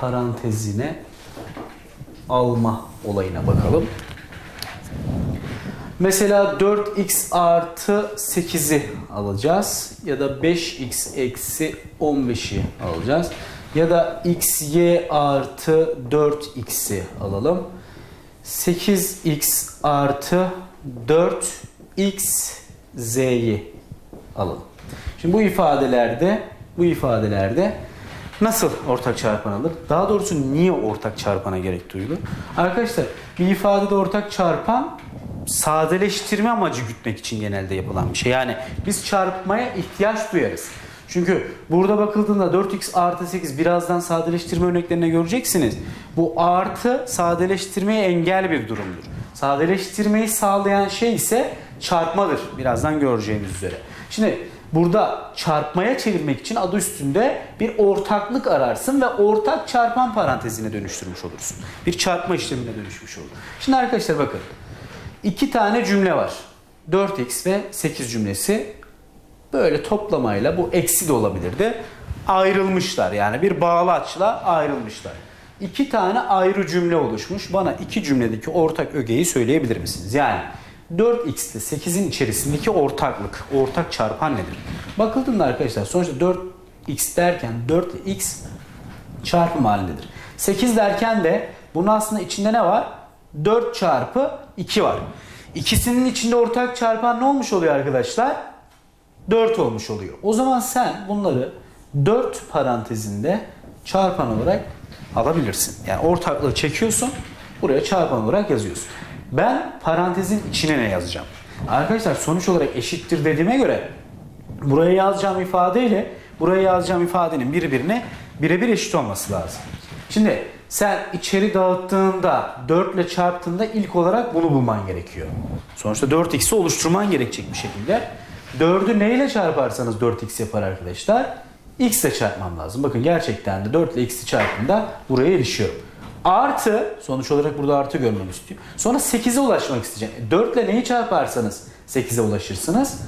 parantezine alma olayına bakalım. Mesela 4x artı 8'i alacağız. Ya da 5x eksi 15'i alacağız. Ya da xy artı 4x'i alalım. 8x artı 4xz'yi alalım. Şimdi bu ifadelerde bu ifadelerde nasıl ortak çarpan alır? Daha doğrusu niye ortak çarpana gerek duyulur? Arkadaşlar bir ifadede ortak çarpan sadeleştirme amacı gütmek için genelde yapılan bir şey. Yani biz çarpmaya ihtiyaç duyarız. Çünkü burada bakıldığında 4x artı 8 birazdan sadeleştirme örneklerine göreceksiniz. Bu artı sadeleştirmeye engel bir durumdur. Sadeleştirmeyi sağlayan şey ise çarpmadır. Birazdan göreceğimiz üzere. Şimdi burada çarpmaya çevirmek için adı üstünde bir ortaklık ararsın ve ortak çarpan parantezine dönüştürmüş olursun. Bir çarpma işlemine dönüşmüş olur. Şimdi arkadaşlar bakın. İki tane cümle var. 4x ve 8 cümlesi böyle toplamayla bu eksi de olabilirdi. Ayrılmışlar yani bir bağlaçla ayrılmışlar. İki tane ayrı cümle oluşmuş. Bana iki cümledeki ortak ögeyi söyleyebilir misiniz? Yani 4x ile 8'in içerisindeki ortaklık, ortak çarpan nedir? Bakıldığında arkadaşlar sonuçta 4x derken 4x çarpım halindedir. 8 derken de bunun aslında içinde ne var? 4 çarpı 2 var. İkisinin içinde ortak çarpan ne olmuş oluyor arkadaşlar? 4 olmuş oluyor. O zaman sen bunları 4 parantezinde çarpan olarak alabilirsin. Yani ortaklığı çekiyorsun, buraya çarpan olarak yazıyorsun. Ben parantezin içine ne yazacağım? Arkadaşlar sonuç olarak eşittir dediğime göre buraya yazacağım ifadeyle buraya yazacağım ifadenin birbirine birebir eşit olması lazım. Şimdi sen içeri dağıttığında 4 ile çarptığında ilk olarak bunu bulman gerekiyor. Sonuçta 4x'i oluşturman gerekecek bir şekilde. 4'ü neyle çarparsanız 4x yapar arkadaşlar? x ile çarpmam lazım. Bakın gerçekten de 4 ile x'i çarptığında buraya erişiyorum. Artı, sonuç olarak burada artı görmemi istiyor. Sonra 8'e ulaşmak isteyeceğim. 4 ile neyi çarparsanız 8'e ulaşırsınız.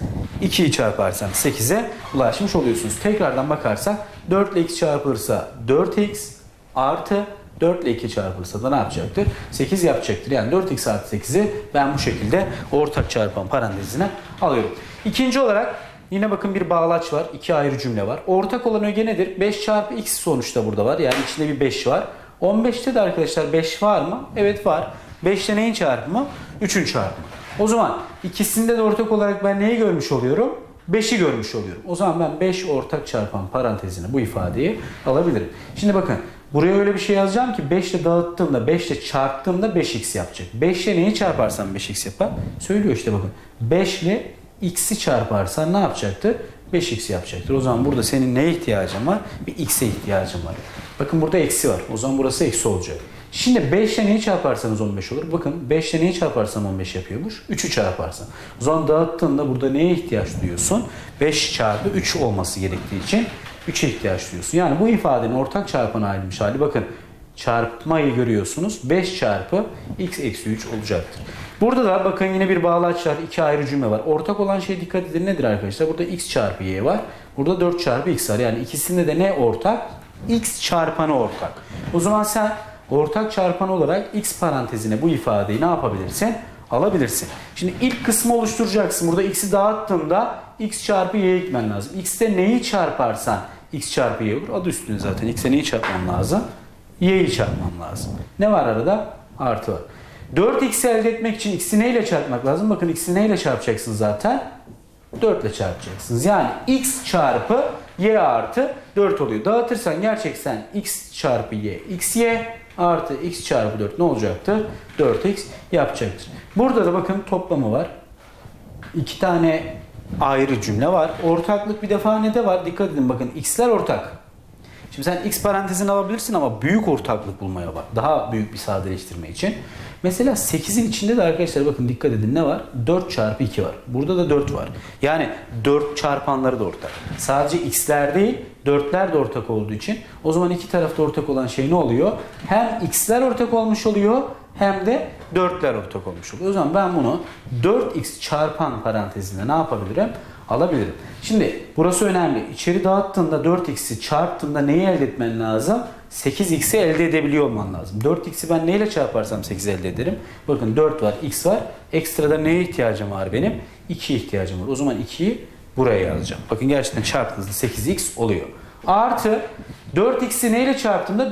2'yi çarparsanız 8'e ulaşmış oluyorsunuz. Tekrardan bakarsak 4 ile x çarpılırsa 4x artı 4 ile 2 çarpılırsa da ne yapacaktır? 8 yapacaktır. Yani 4x artı 8'i ben bu şekilde ortak çarpan parantezine alıyorum. İkinci olarak yine bakın bir bağlaç var. iki ayrı cümle var. Ortak olan öge nedir? 5 çarpı x sonuçta burada var. Yani içinde bir 5 var. 15'te de arkadaşlar 5 var mı? Evet var. 5 ile neyin çarpımı? 3'ün çarpımı. O zaman ikisinde de ortak olarak ben neyi görmüş oluyorum? 5'i görmüş oluyorum. O zaman ben 5 ortak çarpan parantezine bu ifadeyi alabilirim. Şimdi bakın buraya öyle bir şey yazacağım ki 5 ile dağıttığımda 5 ile çarptığımda 5x yapacak. 5 ile neyi çarparsam 5x yapar? Söylüyor işte bakın. 5 ile x'i çarparsan ne yapacaktır? 5x yapacaktır. O zaman burada senin neye ihtiyacın var? Bir x'e ihtiyacın var. Bakın burada eksi var. O zaman burası eksi olacak. Şimdi 5 ile neyi çarparsanız 15 olur. Bakın 5 ile neyi çarparsam 15 yapıyormuş. 3'ü çarparsan. O zaman dağıttığında burada neye ihtiyaç duyuyorsun? 5 çarpı 3 olması gerektiği için 3'e ihtiyaç duyuyorsun. Yani bu ifadenin ortak çarpanı ayrılmış hali. Bakın çarpmayı görüyorsunuz. 5 çarpı x eksi 3 olacaktır. Burada da bakın yine bir bağlaç var. iki ayrı cümle var. Ortak olan şey dikkat edin nedir arkadaşlar? Burada x çarpı y var. Burada 4 çarpı x var. Yani ikisinde de ne ortak? X çarpanı ortak. O zaman sen ortak çarpan olarak x parantezine bu ifadeyi ne yapabilirsin? Alabilirsin. Şimdi ilk kısmı oluşturacaksın. Burada x'i dağıttığında x çarpı y'ye gitmen lazım. x'te neyi çarparsan x çarpı y olur. Adı üstünde zaten. x'e neyi çarpmam lazım? y'yi çarpmam lazım. Ne var arada? Artı var. 4x'i elde etmek için x'i neyle çarpmak lazım? Bakın x'i neyle çarpacaksın zaten? 4 ile çarpacaksınız. Yani x çarpı y artı 4 oluyor. Dağıtırsan gerçekten x çarpı y xy artı x çarpı 4 ne olacaktır? 4x yapacaktır. Burada da bakın toplamı var. İki tane ayrı cümle var. Ortaklık bir defa ne de var? Dikkat edin bakın x'ler ortak. Şimdi sen x parantezini alabilirsin ama büyük ortaklık bulmaya bak. Daha büyük bir sadeleştirme için. Mesela 8'in içinde de arkadaşlar bakın dikkat edin ne var? 4 çarpı 2 var. Burada da 4 var. Yani 4 çarpanları da ortak. Sadece x'ler değil 4'ler de ortak olduğu için o zaman iki tarafta ortak olan şey ne oluyor? Hem x'ler ortak olmuş oluyor hem de 4'ler ortak olmuş oluyor. O zaman ben bunu 4x çarpan parantezinde ne yapabilirim? Alabilirim. Şimdi burası önemli. İçeri dağıttığında 4x'i çarptığında neyi elde etmen lazım? 8x'i elde edebiliyor olman lazım. 4x'i ben neyle çarparsam 8 elde ederim. Bakın 4 var, x var. Ekstrada neye ihtiyacım var benim? 2'ye ihtiyacım var. O zaman 2'yi buraya yazacağım. Bakın gerçekten çarptığınızda 8x oluyor. Artı 4x'i neyle çarptığımda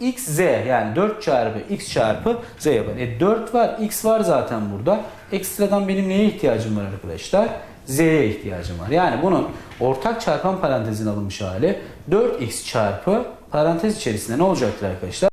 4xz yani 4 çarpı x çarpı z yapar. E 4 var, x var zaten burada. Ekstradan benim neye ihtiyacım var arkadaşlar? Z'ye ihtiyacım var. Yani bunun ortak çarpan parantezin alınmış hali 4x çarpı parantez içerisinde ne olacaktır arkadaşlar?